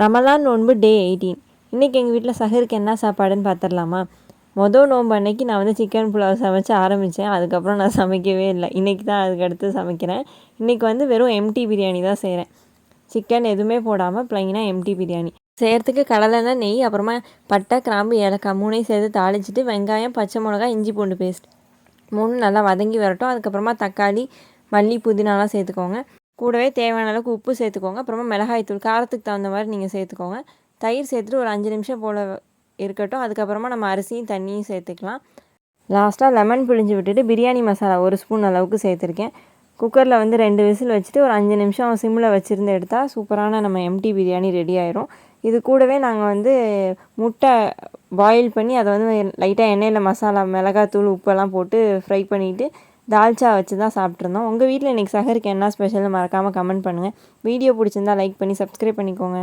ரமலான் நோன்பு டே எயிட்டீன் இன்றைக்கி எங்கள் வீட்டில் சஹருக்கு என்ன சாப்பாடுன்னு பார்த்துடலாமா மொதல் நோன்பு அன்னைக்கு நான் வந்து சிக்கன் புலாவ் சமைச்சு ஆரம்பித்தேன் அதுக்கப்புறம் நான் சமைக்கவே இல்லை. இன்றைக்கி தான் அதுக்கு அடுத்து சமைக்கிறேன். இன்றைக்கி வந்து வெறும் எம்டி பிரியாணி தான் செய்கிறேன் சிக்கன் எதுவுமே போடாமல் ப்ளைனாக எம்டி பிரியாணி. செய்கிறதுக்கு கடலெண்ணெய் நெய் அப்புறமா பட்டை கிராம்பு ஏலக்காய் மூணையும் சேர்த்து தாளிச்சிட்டு வெங்காயம் பச்சை மிளகா இஞ்சி பூண்டு பேஸ்ட் மூணு நல்லா வதங்கி வரட்டும். அதுக்கப்புறமா தக்காளி மல்லி புதினாலாம் சேர்த்துக்கோங்க. கூடவே தேவையான அளவுக்கு உப்பு சேர்த்துக்கோங்க. அப்புறமா மிளகாய் தூள் காரத்துக்கு தகுந்த மாதிரி நீங்கள் சேர்த்துக்கோங்க. தயிர் சேர்த்துட்டு ஒரு அஞ்சு நிமிஷம் போல் இருக்கட்டும். அதுக்கப்புறமா நம்ம அரிசியும் தண்ணியும் சேர்த்துக்கலாம். லாஸ்ட்டாக லெமன் பிழிஞ்சு விட்டுட்டு பிரியாணி மசாலா ஒரு ஸ்பூன் அளவுக்கு சேர்த்துருக்கேன். குக்கரில் வந்து ரெண்டு விசில் வச்சுட்டு ஒரு அஞ்சு நிமிஷம் சிம்மில் வச்சுருந்து எடுத்தால் சூப்பரான நம்ம எம்டி பிரியாணி ரெடி ஆயிரும். இது கூடவே நாங்கள் வந்து முட்டை பாயில் பண்ணி அதை வந்து லைட்டாக எண்ணெயில் மசாலா மிளகாத்தூள் உப்பெல்லாம் போட்டு ஃப்ரை பண்ணிவிட்டு தால்ச்சா வச்சு தான் சாப்பிட்ருந்தோம் உங்கள் வீட்டில் இன்றைக்கி சஹருக்கு என்ன ஸ்பெஷல்னு மறக்காமல் கமெண்ட் பண்ணுங்கள் வீடியோ பிடிச்சிருந்தா லைக் பண்ணி சப்ஸ்கிரைப் பண்ணிக்கோங்க.